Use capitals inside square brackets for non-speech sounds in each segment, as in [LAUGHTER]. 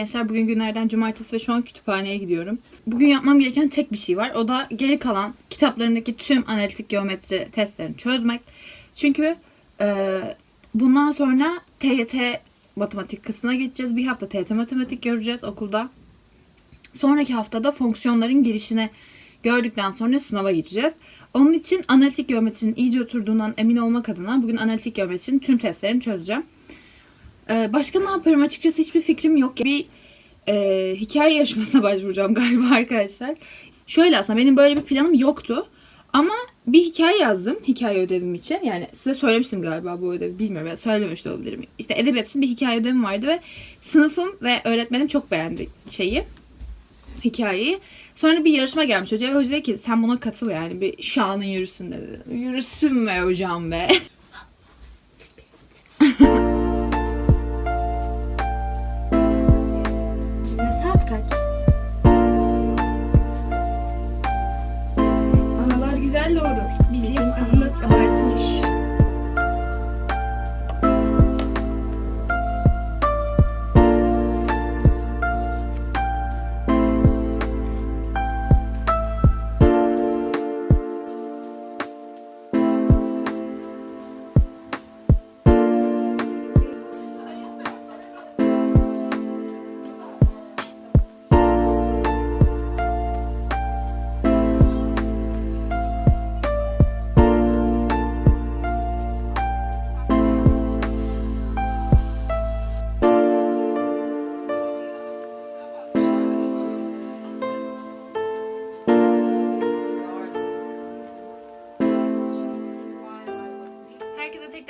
gençler. Bugün günlerden cumartesi ve şu an kütüphaneye gidiyorum. Bugün yapmam gereken tek bir şey var. O da geri kalan kitaplarındaki tüm analitik geometri testlerini çözmek. Çünkü e, bundan sonra TYT matematik kısmına geçeceğiz. Bir hafta TYT matematik göreceğiz okulda. Sonraki haftada fonksiyonların girişine gördükten sonra sınava gireceğiz. Onun için analitik geometrinin iyice oturduğundan emin olmak adına bugün analitik geometrinin tüm testlerini çözeceğim. Ee, başka ne yaparım açıkçası hiçbir fikrim yok. Bir e, hikaye yarışmasına [LAUGHS] başvuracağım galiba arkadaşlar. Şöyle aslında benim böyle bir planım yoktu. Ama bir hikaye yazdım hikaye ödevim için. Yani size söylemiştim galiba bu ödevi bilmiyorum ya söylememiş de olabilirim. İşte edebiyat için bir hikaye ödevim vardı ve sınıfım ve öğretmenim çok beğendi şeyi hikayeyi. Sonra bir yarışma gelmiş hocaya hoca dedi ki sen buna katıl yani bir şanın yürüsün dedi. Yürüsün be hocam be. [LAUGHS] saludos.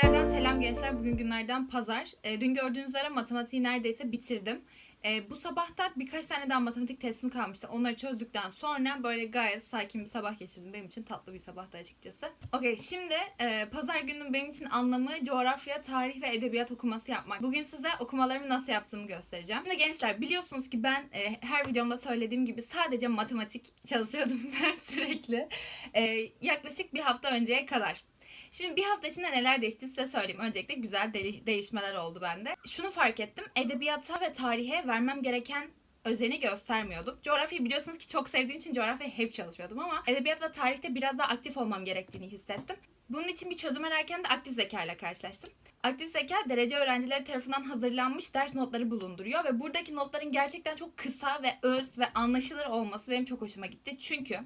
Tekrardan selam gençler. Bugün günlerden pazar. E, dün gördüğünüz üzere matematiği neredeyse bitirdim. E, bu sabah da birkaç tane daha matematik teslim kalmıştı. Onları çözdükten sonra böyle gayet sakin bir sabah geçirdim. Benim için tatlı bir sabahtı açıkçası. Okey şimdi e, pazar gününün benim için anlamı coğrafya, tarih ve edebiyat okuması yapmak. Bugün size okumalarımı nasıl yaptığımı göstereceğim. Şimdi gençler biliyorsunuz ki ben e, her videomda söylediğim gibi sadece matematik çalışıyordum [LAUGHS] ben sürekli. E, yaklaşık bir hafta önceye kadar. Şimdi bir hafta içinde neler değişti size söyleyeyim. Öncelikle güzel de- değişmeler oldu bende. Şunu fark ettim. Edebiyata ve tarihe vermem gereken özeni göstermiyordum. Coğrafyayı biliyorsunuz ki çok sevdiğim için coğrafyayı hep çalışıyordum ama edebiyat ve tarihte biraz daha aktif olmam gerektiğini hissettim. Bunun için bir çözüm ararken de aktif zeka ile karşılaştım. Aktif zeka derece öğrencileri tarafından hazırlanmış ders notları bulunduruyor ve buradaki notların gerçekten çok kısa ve öz ve anlaşılır olması benim çok hoşuma gitti. Çünkü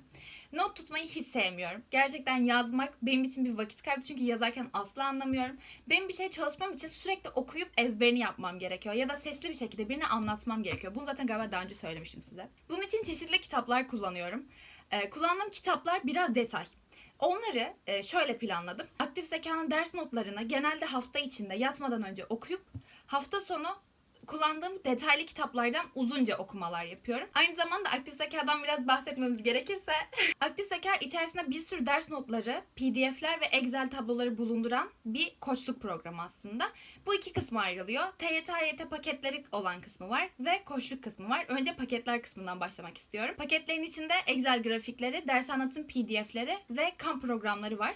Not tutmayı hiç sevmiyorum. Gerçekten yazmak benim için bir vakit kaybı çünkü yazarken asla anlamıyorum. Benim bir şey çalışmam için sürekli okuyup ezberini yapmam gerekiyor. Ya da sesli bir şekilde birine anlatmam gerekiyor. Bunu zaten galiba daha önce söylemiştim size. Bunun için çeşitli kitaplar kullanıyorum. Ee, kullandığım kitaplar biraz detay. Onları e, şöyle planladım. Aktif zekanın ders notlarını genelde hafta içinde yatmadan önce okuyup hafta sonu kullandığım detaylı kitaplardan uzunca okumalar yapıyorum. Aynı zamanda aktif zekadan biraz bahsetmemiz gerekirse [LAUGHS] aktif zeka içerisinde bir sürü ders notları, PDF'ler ve Excel tabloları bulunduran bir koçluk programı aslında. Bu iki kısma ayrılıyor. TYT, AYT paketleri olan kısmı var ve koçluk kısmı var. Önce paketler kısmından başlamak istiyorum. Paketlerin içinde Excel grafikleri, ders anlatım PDF'leri ve kamp programları var.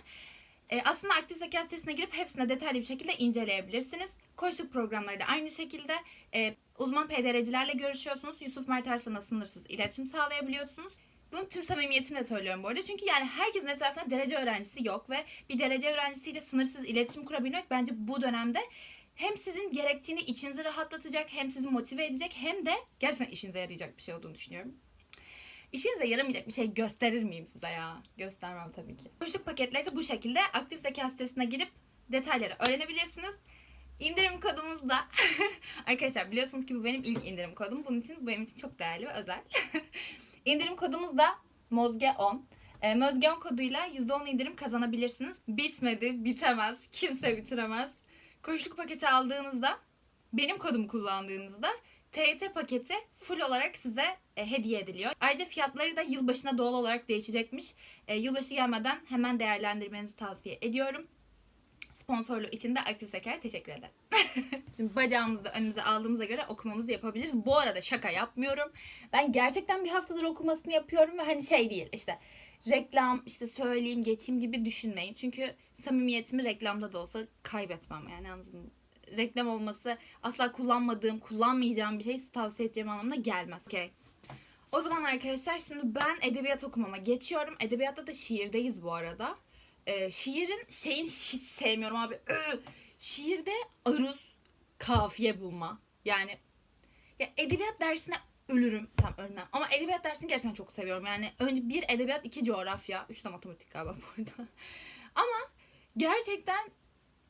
E, aslında aktif zeka sitesine girip hepsine detaylı bir şekilde inceleyebilirsiniz. Koçluk programları da aynı şekilde e, uzman PDR'cilerle görüşüyorsunuz. Yusuf Mert Arslan'a sınırsız iletişim sağlayabiliyorsunuz. Bunu tüm samimiyetimle söylüyorum bu arada. Çünkü yani herkesin etrafında derece öğrencisi yok ve bir derece öğrencisiyle sınırsız iletişim kurabilmek bence bu dönemde hem sizin gerektiğini içinizi rahatlatacak, hem sizi motive edecek, hem de gerçekten işinize yarayacak bir şey olduğunu düşünüyorum. İşinize yaramayacak bir şey gösterir miyim size ya? Göstermem tabii ki. Koşuk paketleri de bu şekilde aktif zeka sitesine girip detayları öğrenebilirsiniz. İndirim kodumuz da [LAUGHS] arkadaşlar biliyorsunuz ki bu benim ilk indirim kodum. Bunun için bu benim için çok değerli ve özel. [LAUGHS] indirim kodumuz da Mozge10. E, Mozge10 koduyla %10 indirim kazanabilirsiniz. Bitmedi, bitemez, kimse bitiremez. Koşuluk paketi aldığınızda benim kodumu kullandığınızda TYT paketi full olarak size e, hediye ediliyor. Ayrıca fiyatları da yılbaşına doğal olarak değişecekmiş. E, yılbaşı gelmeden hemen değerlendirmenizi tavsiye ediyorum. Sponsorluğu için de Aktif Zeka'ya teşekkür ederim. [LAUGHS] Şimdi bacağımızı da önümüze aldığımıza göre okumamızı yapabiliriz. Bu arada şaka yapmıyorum. Ben gerçekten bir haftadır okumasını yapıyorum ve hani şey değil işte reklam işte söyleyeyim geçeyim gibi düşünmeyin. Çünkü samimiyetimi reklamda da olsa kaybetmem yani anladın? Reklam olması asla kullanmadığım, kullanmayacağım bir şey tavsiye edeceğim anlamına gelmez. Okey. O zaman arkadaşlar şimdi ben edebiyat okumama geçiyorum. Edebiyatta da şiirdeyiz bu arada. Ee, şiirin şeyin hiç sevmiyorum abi. Ö! Şiirde aruz, kafiye bulma. Yani ya edebiyat dersine ölürüm. Tam ölmem. Ama edebiyat dersini gerçekten çok seviyorum. Yani önce bir edebiyat, iki coğrafya. Üç de matematik galiba bu arada. [LAUGHS] Ama gerçekten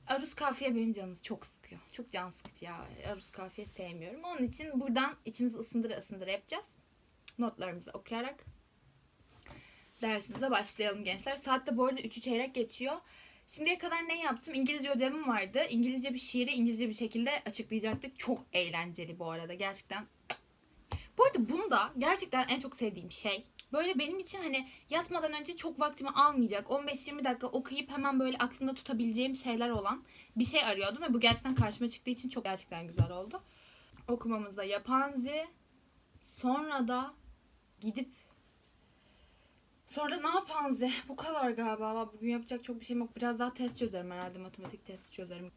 aruz kafiye benim canımı çok sıkıyor. Çok can sıkıcı ya. Aruz kafiye sevmiyorum. Onun için buradan içimizi ısındıra ısındıra yapacağız. Notlarımızı okuyarak dersimize başlayalım gençler. Saatte bu arada 3'ü çeyrek geçiyor. Şimdiye kadar ne yaptım? İngilizce ödevim vardı. İngilizce bir şiiri İngilizce bir şekilde açıklayacaktık. Çok eğlenceli bu arada gerçekten. Bu arada bunu da gerçekten en çok sevdiğim şey. Böyle benim için hani yatmadan önce çok vaktimi almayacak. 15-20 dakika okuyup hemen böyle aklımda tutabileceğim şeyler olan bir şey arıyordum. Ve bu gerçekten karşıma çıktığı için çok gerçekten güzel oldu. Okumamızda yapanzi. Sonra da gidip Sonra da ne yapanzi? Bu kadar galiba. Bugün yapacak çok bir şeyim yok. Biraz daha test çözerim herhalde. Matematik testi çözerim.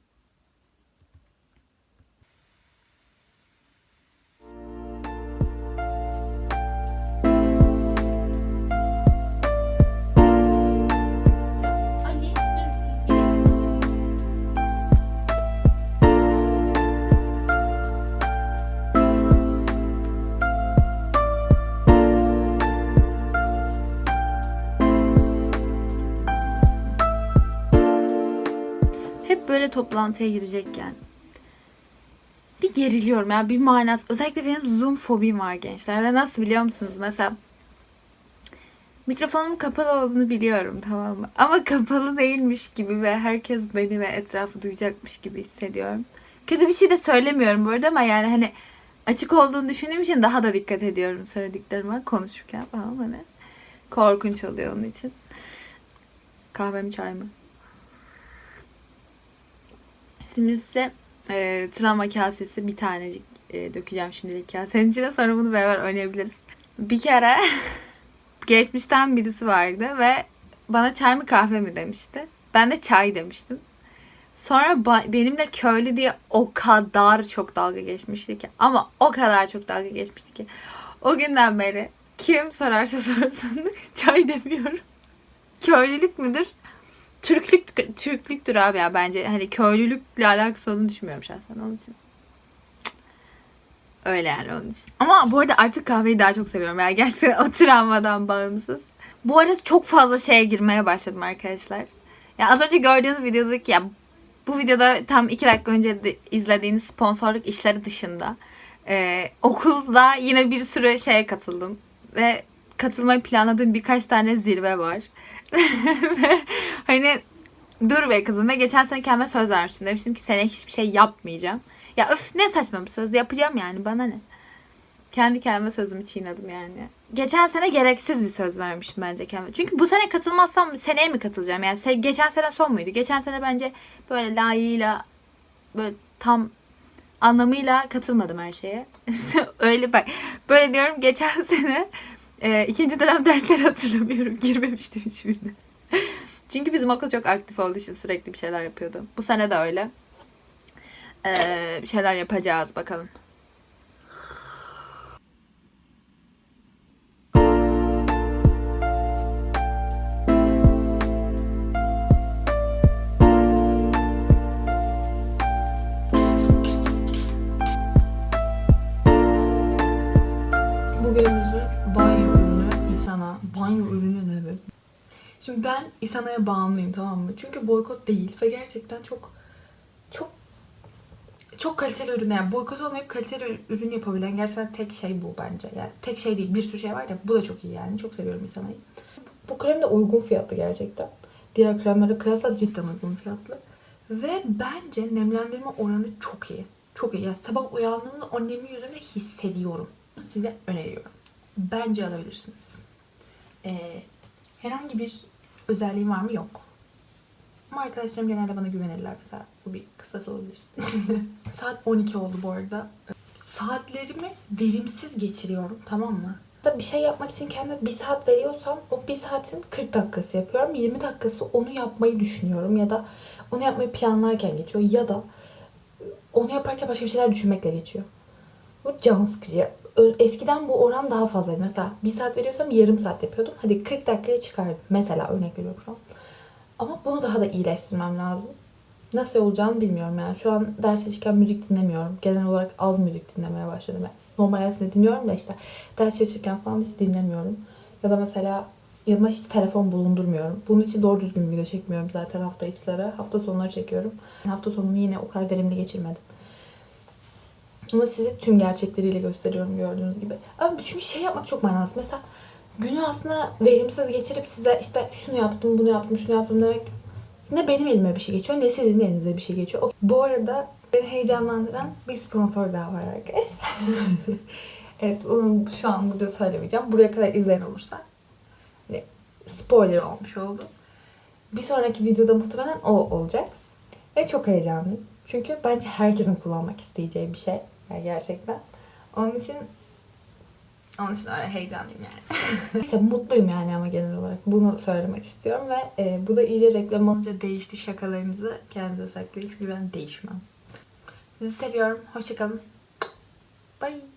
Toplantıya girecekken bir geriliyorum ya bir manası. Özellikle benim Zoom fobim var gençler. Ve nasıl biliyor musunuz? Mesela mikrofonum kapalı olduğunu biliyorum tamam mı? Ama kapalı değilmiş gibi ve herkes beni ve etrafı duyacakmış gibi hissediyorum. Kötü bir şey de söylemiyorum bu arada ama yani hani açık olduğunu düşündüğüm için daha da dikkat ediyorum söylediklerime konuşurken falan hani. Korkunç oluyor onun için. Kahvemi çay mı? Size e, travma kasesi bir tanecik e, dökeceğim şimdilik kasenin içine. Sonra bunu beraber oynayabiliriz. Bir kere [LAUGHS] geçmişten birisi vardı ve bana çay mı kahve mi demişti. Ben de çay demiştim. Sonra benimle köylü diye o kadar çok dalga geçmişti ki. Ama o kadar çok dalga geçmişti ki. O günden beri kim sorarsa sorsun [LAUGHS] çay demiyorum. Köylülük müdür? Türklük Türklüktür abi ya bence hani köylülükle alakası olduğunu düşünmüyorum şahsen onun için. Öyle yani onun için. Ama bu arada artık kahveyi daha çok seviyorum. Yani [LAUGHS] gerçekten o travmadan bağımsız. Bu arada çok fazla şeye girmeye başladım arkadaşlar. Ya az önce gördüğünüz videodaki ya bu videoda tam iki dakika önce de izlediğiniz sponsorluk işleri dışında e, okulda yine bir sürü şeye katıldım. Ve katılmayı planladığım birkaç tane zirve var. [LAUGHS] Hani dur be kızım ve geçen sene kendime söz vermiştim. Demiştim ki seneye hiçbir şey yapmayacağım. Ya öf ne saçma bir söz yapacağım yani bana ne. Kendi kendime sözümü çiğnedim yani. Geçen sene gereksiz bir söz vermiştim bence kendime. Çünkü bu sene katılmazsam seneye mi katılacağım? Yani se- geçen sene son muydu? Geçen sene bence böyle layığıyla böyle tam anlamıyla katılmadım her şeye. [LAUGHS] Öyle bak. Böyle diyorum geçen [LAUGHS] sene e, ikinci dönem [LAUGHS] dersleri hatırlamıyorum. Girmemiştim hiçbirine. Çünkü bizim okul çok aktif olduğu için sürekli bir şeyler yapıyordu. Bu sene de öyle. Bir şeyler yapacağız bakalım. Şimdi ben İsana'ya bağımlıyım tamam mı? Çünkü boykot değil ve gerçekten çok çok çok kaliteli ürün yani boykot olmayıp kaliteli ürün yapabilen gerçekten tek şey bu bence. Yani tek şey değil bir sürü şey var ya bu da çok iyi yani. Çok seviyorum İsana'yı. Bu krem de uygun fiyatlı gerçekten. Diğer kremlere kıyasla cidden uygun fiyatlı. Ve bence nemlendirme oranı çok iyi. Çok iyi. Ya sabah uyandığımda o nemi yüzümde hissediyorum. Size öneriyorum. Bence alabilirsiniz. Ee, herhangi bir özelliğim var mı? Yok. Ama arkadaşlarım genelde bana güvenirler mesela. Bu bir kısas olabilir. [LAUGHS] Saat 12 oldu bu arada. Saatlerimi verimsiz geçiriyorum tamam mı? Mesela Bir şey yapmak için kendime bir saat veriyorsam o bir saatin 40 dakikası yapıyorum. 20 dakikası onu yapmayı düşünüyorum ya da onu yapmayı planlarken geçiyor ya da onu yaparken başka bir şeyler düşünmekle geçiyor. Bu can sıkıcı. Eskiden bu oran daha fazlaydı. Mesela bir saat veriyorsam yarım saat yapıyordum. Hadi 40 dakikaya çıkardım. Mesela örnek veriyorum şu an. Ama bunu daha da iyileştirmem lazım. Nasıl olacağını bilmiyorum yani. Şu an ders çalışırken müzik dinlemiyorum. Genel olarak az müzik dinlemeye başladım. Yani normal hayatımda dinliyorum da işte ders çalışırken falan hiç dinlemiyorum. Ya da mesela yanıma hiç telefon bulundurmuyorum. Bunun için doğru düzgün video çekmiyorum zaten hafta içleri. Hafta sonları çekiyorum. Hafta sonunu yine o kadar verimli geçirmedim. Ama size tüm gerçekleriyle gösteriyorum gördüğünüz gibi. Ama çünkü şey yapmak çok manasız. Mesela günü aslında verimsiz geçirip size işte şunu yaptım, bunu yaptım, şunu yaptım demek ne benim elime bir şey geçiyor ne sizin elinize bir şey geçiyor. Bu arada beni heyecanlandıran bir sponsor daha var arkadaşlar. [LAUGHS] evet onu şu an burada söylemeyeceğim. Buraya kadar izleyen olursa spoiler olmuş oldu. Bir sonraki videoda muhtemelen o olacak. Ve çok heyecanlıyım. Çünkü bence herkesin kullanmak isteyeceği bir şey. Yani gerçekten. Onun için onun için öyle heyecanlıyım yani. [LAUGHS] Neyse mutluyum yani ama genel olarak. Bunu söylemek istiyorum ve e, bu da iyice reklam olunca değişti şakalarınızı kendinize saklayın. Çünkü ben değişmem. Sizi seviyorum. Hoşçakalın. Bye.